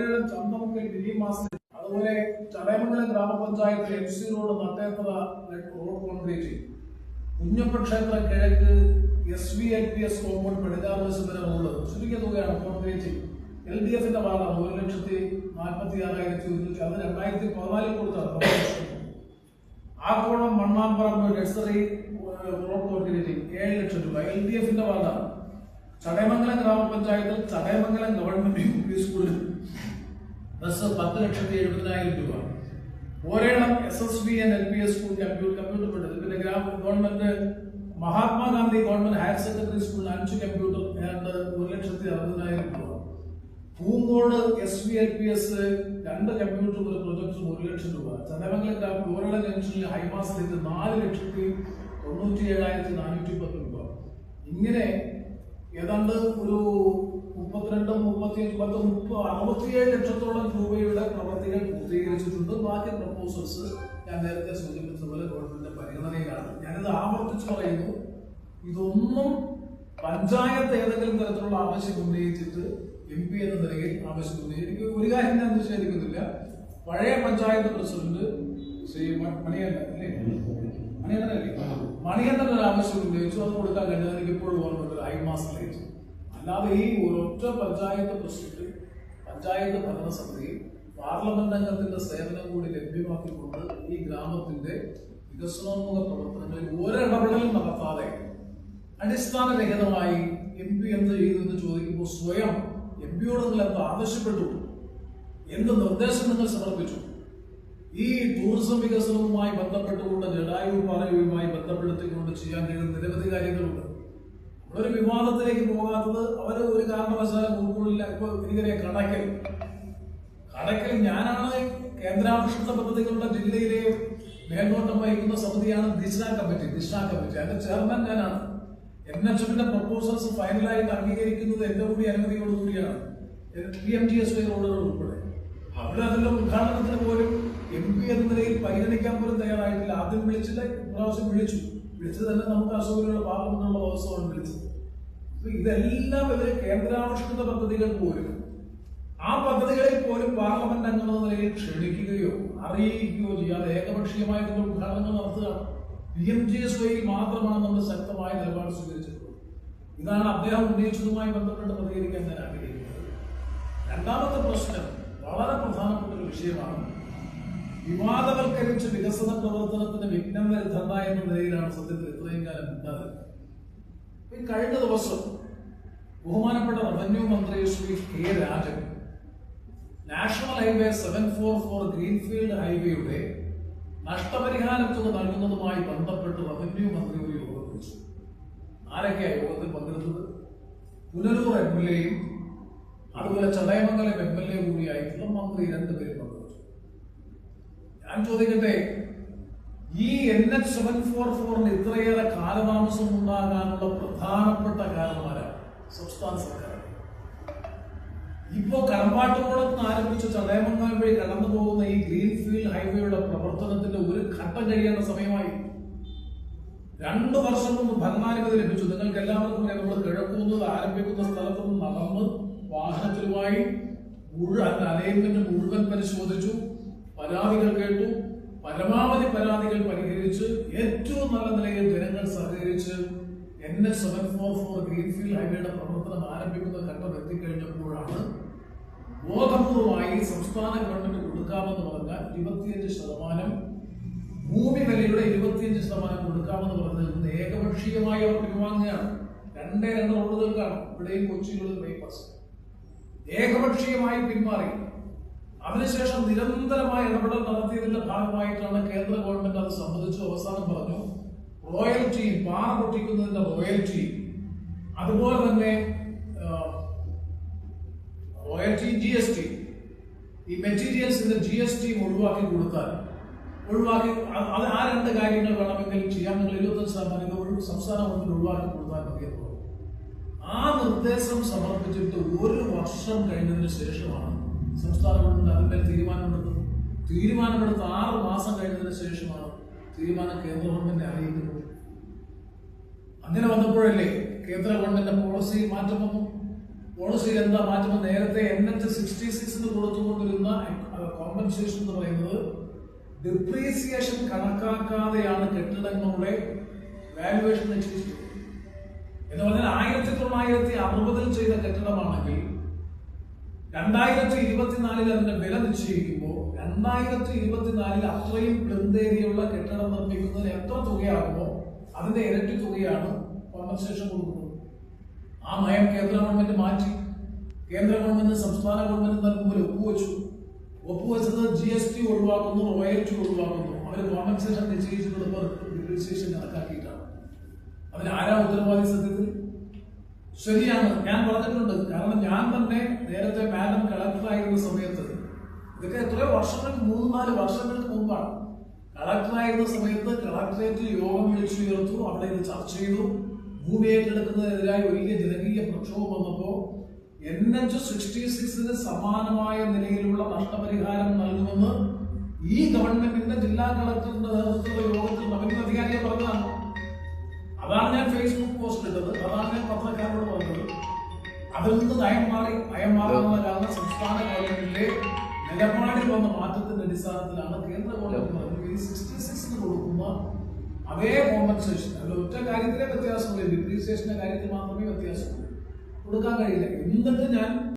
ഓരേഴം ചന്തമുക്കൽ mini master അതുപോലെ ചടയമംഗലം ഗ്രാമപഞ്ചായത്ത് M C road നട്ടേത്ര റോഡ് കോൺക്രീറ്റ് കുഞ്ഞപ്പ ക്ഷേത്ര കിഴക്ക് S V L P S compound പടിഞ്ഞാറ് വശത്തിന് റോഡ് ചുരുക്കിയ തുകയാണ് കോൺക്രീറ്റ് എൽ ഡി എഫിന്റെ ഭാഗമാണ് ഒരു ലക്ഷത്തി നാൽപ്പത്തി ആറായിരത്തി ഒരുന്നൂറ്റി അത് രണ്ടായിരത്തി പതിനാലിൽ കൊടുത്താണ് ആക്കോളം മണ്ണാമ്പറമ്പ് നഴ്സറി റോഡ് കോൺക്രീറ്റ് ഏഴ് ലക്ഷം രൂപ. എൽ ഡി എഫിന്റെ ഭാഗമാണ് ചടയമംഗലം ഗ്രാമപഞ്ചായത്തിൽ ചടയമംഗലം ഗവൺമെന്റ് യു പി സ്കൂളിൽ ബസ് പത്ത് ലക്ഷത്തി എഴുപതിനായിരം രൂപ. ഒരേണം S S B N L P S school computer computer പഠിത്തം. പിന്നെ ഗ്രാമ government Mahatma Gandhi government higher secondary സ്കൂളിൽ അഞ്ച് കമ്പ്യൂട്ടർ ഏതാണ്ട് ഒരു ലക്ഷത്തി അറുപതിനായിരം രൂപ. Poonkode S V L P S രണ്ട് കമ്പ്യൂട്ടർ ഒരു പ്രൊജക്ടും ഒരു ലക്ഷം രൂപ. ചടയമംഗലം ഗ്രാമ ഗോരള ജംഗ്ഷനിൽ ഹൈമാസിലേക്ക് നാല് ലക്ഷത്തി തൊണ്ണൂറ്റി ഏഴായിരത്തി നാനൂറ്റി പത്ത് രൂപ. ഇങ്ങനെ ഏതാണ്ട് ഒരു മുപ്പത്തിരണ്ട് മുപ്പത്തി പത്ത് മുപ്പത് അറുപത്തിയേഴ് ലക്ഷത്തോളം രൂപയുടെ പ്രവർത്തികൾ പൂർത്തീകരിച്ചിട്ടുണ്ട്. ബാക്കി പ്രപ്പോസൽസ് ഞാൻ നേരത്തെ സൂചിപ്പിച്ചതുപോലെ ഗവൺമെന്റിന്റെ പരിഗണനയിലാണ്. ഞാനിത് ആവർത്തിച്ച് പറയുന്നു. ഇതൊന്നും പഞ്ചായത്ത് ഏതെങ്കിലും തരത്തിലുള്ള ആവശ്യം ഉന്നയിച്ചിട്ട് എം പി എന്ന നിലയിൽ ആവശ്യം ഉന്നയിച്ചു ഒരു കാര്യം ഞാൻ നിഷേധിക്കുന്നില്ല. പഴയ പഞ്ചായത്ത് പ്രസിഡന്റ് ശ്രീ മണിയല്ല അല്ലേ? മണിയണ്ണനല്ലേ മണിയണ്ണൻ ഒരു ആവശ്യം ഉന്നയിച്ചു. അത് കൊടുക്കാൻ കഴിഞ്ഞത് എനിക്ക് ഇപ്പോഴും ഓർമ്മയുണ്ട്. ഐ മാസം ലേറ്റ് അല്ലാതെ ഈ ഒരൊറ്റ പഞ്ചായത്ത് പ്രസിഡന്റ് പഞ്ചായത്ത് ഭരണസമിതി പാർലമെന്റ് അംഗത്തിന്റെ സേവനം കൂടി ലഭ്യമാക്കിക്കൊണ്ട് ഈ ഗ്രാമത്തിന്റെ വികസനോന്മുഖ പ്രവർത്തനങ്ങളിൽ ഓരോ ഇടപെടലും നടത്താതെ അടിസ്ഥാനരഹിതമായി എം പി എന്ത് ചെയ്തു എന്ന് ചോദിക്കുമ്പോൾ സ്വയം എം പിയോട് നിങ്ങൾ എന്ത് ആവശ്യപ്പെട്ടു? എന്ത് നിർദ്ദേശം നിങ്ങൾ സമർപ്പിച്ചു? ഈ ടൂറിസം വികസനവുമായി ബന്ധപ്പെട്ടുകൊണ്ട് ജഡായു പാറയുമായി ബന്ധപ്പെടുത്തിക്കൊണ്ട് ചെയ്യാൻ കഴിയുന്ന നിരവധി കാര്യങ്ങളുണ്ട്. ഒരു വിവാദത്തിലേക്ക് പോകാത്തത് അവർ ഒരു കാരണവശാലും ഉൾക്കൊള്ളില്ല ഇപ്പൊ എനിക്കറിയാം കടക്കൽ. കടക്കൽ ഞാനാണ് കേന്ദ്രാവിഷ്കൃത പദ്ധതികളുടെ ജില്ലയിലെ മേൽനോട്ടം വഹിക്കുന്ന സമിതിയാണ് ദിശ കമ്മിറ്റി ദിശ കമ്മിറ്റി. അതിന്റെ ചെയർമാൻ ഞാനാണ്. എൻ എച്ച് എമ്മിന്റെ പ്രപ്പോസൽസ് ഫൈനലായിട്ട് അംഗീകരിക്കുന്നത് എന്റെ കൂടി അനുമതിയോടുകൂടിയാണ് പി എം ജി എസ് ഉൾപ്പെടെ. അവിടെ അതിന്റെ ഉദ്ഘാടനത്തിന് പോലും എം പി എന്ന നിലയിൽ പരിഗണിക്കാൻ പോലും തയ്യാറായിട്ടില്ല. ആദ്യം വിളിച്ചില്ല ഇപ്രാവശ്യം വിളിച്ചു. വിളിച്ചത് തന്നെ നമുക്ക് അസൗകര്യമുള്ള എന്നുള്ള ദിവസമാണ് വിളിച്ചത്. അപ്പൊ ഇതെല്ലാം ഇവർ കേന്ദ്രാവിഷ്കൃത പദ്ധതികൾ പോലും ആ പദ്ധതികളിൽ പോലും പാർലമെന്റ് അംഗം എന്ന നിലയിൽ ക്ഷണിക്കുകയോ അറിയിക്കുകയോ ചെയ്യാതെ ഏകപക്ഷീയമായ ഉദ്ഘാടനങ്ങൾ നടത്തുക പി എം ജി എസ് വൈയിൽ മാത്രമാണ് നമ്മൾ ശക്തമായ നിലപാട് സ്വീകരിച്ചിട്ടുള്ളത്. ഇതാണ് അദ്ദേഹം ഉന്നയിച്ചതുമായി ബന്ധപ്പെട്ട് പ്രതികരിക്കാൻ ഞാൻ ആഗ്രഹിക്കുന്നത്. രണ്ടാമത്തെ പ്രശ്നം വളരെ പ്രധാനപ്പെട്ട ഒരു വിഷയമാണ്. വിവാദവൽക്കരിച്ച് വികസന പ്രവർത്തനത്തിന് വിഘ്നം വരുത്തണ്ട എന്ന നിലയിലാണ് സത്യത്തിൽ ഇത്രയും കാലം ഉണ്ടാകുന്നത് കഴിഞ്ഞ ദിവസം ബഹുമാനപ്പെട്ട റവന്യൂ മന്ത്രി Shri K Rajan national highway seven four four greenfield ഹൈവേയുടെ നഷ്ടപരിഹാര നൽകുന്നതുമായി ബന്ധപ്പെട്ട് റവന്യൂ മന്ത്രി ഒരു യോഗം വിളിച്ചു. ആരൊക്കെയാണ് യോഗത്തിൽ പങ്കെടുത്തത്? പുനലൂർ എം എൽ എയും അതുപോലെ ചടയമംഗലം എം എൽ എ കൂടിയായിട്ടുള്ള മന്ത്രി രണ്ടുപേരും പങ്കെടുത്തു. ഞാൻ ചോദിക്കട്ടെ ഈ എൻ എച്ച് സെവൻ ഫോർ ഫോറിന് ഇത്രയേറെ കാലതാമസം ഉണ്ടാകാനുള്ള പ്രധാനപ്പെട്ട കാരണമാരാണ് സംസ്ഥാന സർക്കാർ ഇപ്പോ കടമ്പാട്ടുകുളത്ത് നിന്ന് ആരംഭിച്ച ചടയമംഗലം വഴി കടന്നു പോകുന്ന ഈ ഗ്രീൻഫീൽഡ് ഹൈവേയുടെ പ്രവർത്തനത്തിന്റെ ഒരു ഘട്ടം കഴിയേണ്ട സമയമായി. രണ്ടു വർഷം മുമ്പ് ഭരണാനുമതി ലഭിച്ചു. നിങ്ങൾക്ക് എല്ലാവർക്കും നമ്മൾ കിഴക്കുന്നത് ആരംഭിക്കുന്ന സ്ഥലത്ത് നിന്ന് നടന്ന് വാഹനത്തിലുമായി മുഴുവൻ അലൈൻമെന്റ് മുഴുവൻ പരിശോധിച്ചു പരാതികൾ കേട്ടു പരമാവധി പരാതികൾ പരിഹരിച്ച് ഏറ്റവും നല്ല നിലയിൽ ജനങ്ങൾ സഹകരിച്ച് N S seven four four greenfield ഹൈവേയുടെ പ്രവർത്തനം ആരംഭിക്കുന്ന ഘട്ടം എത്തിക്കഴിഞ്ഞപ്പോഴാണ് ബോധപൂർവമായി സംസ്ഥാന ഗവൺമെന്റ് കൊടുക്കാമെന്ന് പറഞ്ഞാൽ ഇരുപത്തിയഞ്ച് ശതമാനം ഭൂമി വിലയുടെ ഇരുപത്തിയഞ്ച് ശതമാനം കൊടുക്കാമെന്ന് പറഞ്ഞാൽ ഇന്ന് ഏകപക്ഷീയമായി അവർ പിൻവാങ്ങുകയാണ്. രണ്ടേ രണ്ട് റോഡുകൾക്കാണ് ഇവിടെയും കൊച്ചിയിലുള്ള ബൈപ്പാസ് ഏകപക്ഷീയമായി പിന്മാറി. അതിനുശേഷം നിരന്തരമായ ഇടപെടൽ നടത്തിയതിന്റെ ഭാഗമായിട്ടാണ് കേന്ദ്ര ഗവൺമെന്റ് അത് സംബന്ധിച്ചു അവസാനം പറഞ്ഞു. റോയൽറ്റി പാറ പൊട്ടിക്കുന്നതിന്റെ റോയൽറ്റി. അതുപോലെ തന്നെ റോയൽറ്റി ജി എസ് ടി. ഈ മെറ്റീരിയൽസിന്റെ ജി എസ് ടി ഒഴിവാക്കി കൊടുത്താൽ ഒഴിവാക്കി അത് ആ രണ്ട് കാര്യങ്ങൾ വേണമെങ്കിൽ ചെയ്യാൻ നിങ്ങൾ ഇരുപത്തഞ്ച് ശതമാനം സംസ്ഥാന ഗവൺമെന്റ് ഒഴിവാക്കി കൊടുത്താൽ മതിയെന്ന് പറഞ്ഞു. ആ നിർദ്ദേശം സമർപ്പിച്ചിട്ട് ഒരു വർഷം കഴിഞ്ഞതിന് ശേഷമാണ് സംസ്ഥാന ഗവൺമെന്റ് അതിന്മേൽ തീരുമാനമെടുത്തത്. തീരുമാനമെടുത്ത് ആറ് മാസം കഴിഞ്ഞതിന് ശേഷമാണ് തീരുമാനം കേന്ദ്ര ഗവൺമെന്റ് അറിയിക്കുന്നത്. അങ്ങനെ വന്നപ്പോഴല്ലേ കേന്ദ്ര ഗവൺമെന്റ് പോളിസി മാറ്റം വന്നു. പോളിസിയിൽ എന്താ മാറ്റം നേരത്തെ എൻ എച്ച് സിക്സ്റ്റി സിക്സിന് കൊടുത്തുകൊണ്ടിരുന്ന കോമ്പൻസേഷൻ എന്ന് പറയുന്നത് ഡിപ്രീസിയേഷൻ കണക്കാക്കാതെയാണ് കെട്ടിടങ്ങളുടെ വാല്യുവേഷൻ നിശ്ചയിച്ചത് എന്ന് പറഞ്ഞാൽ ആയിരത്തി തൊള്ളായിരത്തി അറുപതിൽ ചെയ്ത കെട്ടിടമാണെങ്കിൽ രണ്ടായിരത്തി ഇരുപത്തിനാലിൽ അതിന്റെ വില നിശ്ചയിക്കുമ്പോൾ രണ്ടായിരത്തി ഇരുപത്തിനാലിൽ അത്രയും ബൃന്ദേരിയുള്ള കെട്ടിടം നിർമ്മിക്കുന്നതിന് എത്ര തുകയാകുമോ അതിന്റെ ഇരട്ടി തുകയാണ് കോമ്പൻസേഷൻ കൊടുക്കുന്നത്. ആ നയം കേന്ദ്ര ഗവൺമെന്റ് മാറ്റി. കേന്ദ്ര ഗവൺമെന്റ് സംസ്ഥാന ഗവൺമെന്റ് നൽകുമ്പോൾ ഒപ്പുവെച്ചു. ഒപ്പുവെച്ചത് ജി എസ് ടി ഒഴിവാക്കുന്നു റോയൽറ്റി ഒഴിവാക്കുന്നു. അവർ കോമ്പൻസേഷൻ നിശ്ചയിച്ചിട്ടുള്ള ഡിപ്രീസിയേഷൻ കണക്കാക്കിയിട്ടാണ് അതിന് ആരാ ഉത്തരവാദി സത്യത്തിൽ? ശരിയാണ് ഞാൻ പറഞ്ഞിട്ടുണ്ട്. കാരണം ഞാൻ തന്നെ നേരത്തെ മാഡം കളക്ടറായിരുന്ന സമയത്ത് ഇതൊക്കെ എത്രയോ വർഷങ്ങൾക്ക് മൂന്ന് നാല് വർഷങ്ങൾക്ക് മുമ്പാണ്. കളക്ടറായിരുന്ന സമയത്ത് കളക്ടറേറ്റ് യോഗം വിളിച്ചു ചേർത്തു അവിടെ ഇത് ചർച്ച ചെയ്തു. ഭൂമി ഏറ്റെടുക്കുന്നതിനെതിരായി വലിയ ജനകീയ പ്രക്ഷോഭം വന്നപ്പോൾ എൻ എച്ച് സിക്സ്റ്റി സിക്സിന് സമാനമായ നിലയിലുള്ള നഷ്ടപരിഹാരം നൽകുമെന്ന് ഈ ഗവൺമെന്റിന്റെ ജില്ലാ കളക്ടറിന്റെ നേതൃത്വത്തിലുള്ള യോഗത്തിൽ റവന്യൂ അധികാരിയെ പറഞ്ഞതാണ്. അതാണ് ഞാൻ ഫേസ്ബുക്ക് പോസ്റ്റ് ഇട്ടത്. അതാണ് ഞാൻ പത്രക്കാരോട് പറഞ്ഞത്. അതിൽ നിന്ന് നയം മാറി നയം മാറുന്നവരാണ് സംസ്ഥാന ഗവൺമെന്റിലെ നിലപാടിൽ വന്ന മാറ്റത്തിന്റെ അടിസ്ഥാനത്തിലാണ് കേന്ദ്ര ഗവൺമെന്റ് കൊടുക്കുന്ന അതേ കോമ്പൻസേഷൻ അതിൽ ഒറ്റ കാര്യത്തിലെ വ്യത്യാസമുള്ളൂ ഡിപ്രീസിയേഷന്റെ കാര്യത്തിൽ മാത്രമേ വ്യത്യാസമുള്ളൂ. കൊടുക്കാൻ കഴിയില്ല. എന്നിട്ട് ഞാൻ